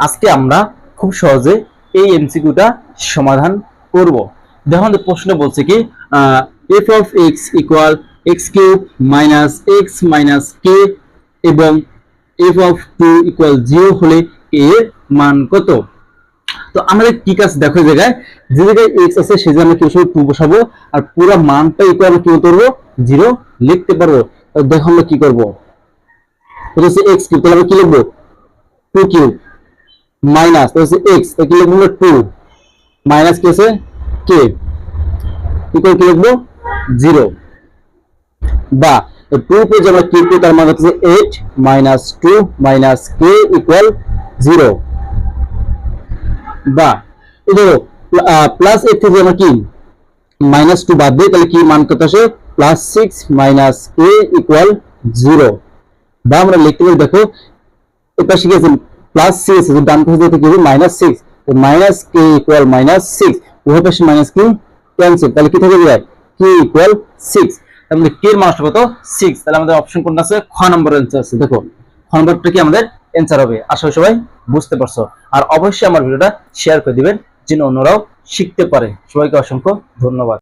আজকে আমরা খুব সহজে এই এমসিকিউটা সমাধান করব। দেখো আমাদের প্রশ্ন বলছে কি F of X equal X cube minus X minus K এবং F of two equal zero হলে এর মান কত? তো আমাদের কি কাজ দেখো জায়গায়, যে জায়গায় এক্স আছে সেই জায়গায় কি টু বসাবো, আর পুরো মানটা ইকুয়াল আমরা কি করব? জিরো লিখতে পারব। দেখো আমরা কি করব? এক্স কিউব তাহলে আমরা কি লিখব? টু কিউব মাইনাস হচ্ছে এক্স কি লিখব টু মাইনাস কি আছে? কে ইকুয়াল কি লিখব? জিরো বা টু পে যে আমরা কিউব তার মানে হচ্ছে eight minus two minus K equal zero বা ধরো প্লাস এইট থেকে আমরা কি? মাইনাস টু বাদ দিই তাহলে কি মান কত আসে? Plus six minus K equal zero বা, আমরা লিখতে পারি, দেখো এটা শিখেছি প্লাস সিক্স ডান পাশে minus six minus K equal minus six উভয় পাশে মাইনাস কি ক্যান্সেল তাহলে কি থেকে যায়? কে ইকুয়াল সিক্স তাহলে কে এর মানটা কত? সিক্স তাহলে আমাদের অপশন কোনটা আছে? খ নম্বর অ্যান্সার আছে। দেখো, খ নম্বরটা কি আমাদের অ্যান্সার হবে? আশা সবাই বুঝতে পারছ। আর অবশ্যই আমার ভিডিওটা শেয়ার করে দিবেন, যেন অন্যরাও শিখতে পারে। সবাইকে অসংখ্য ধন্যবাদ।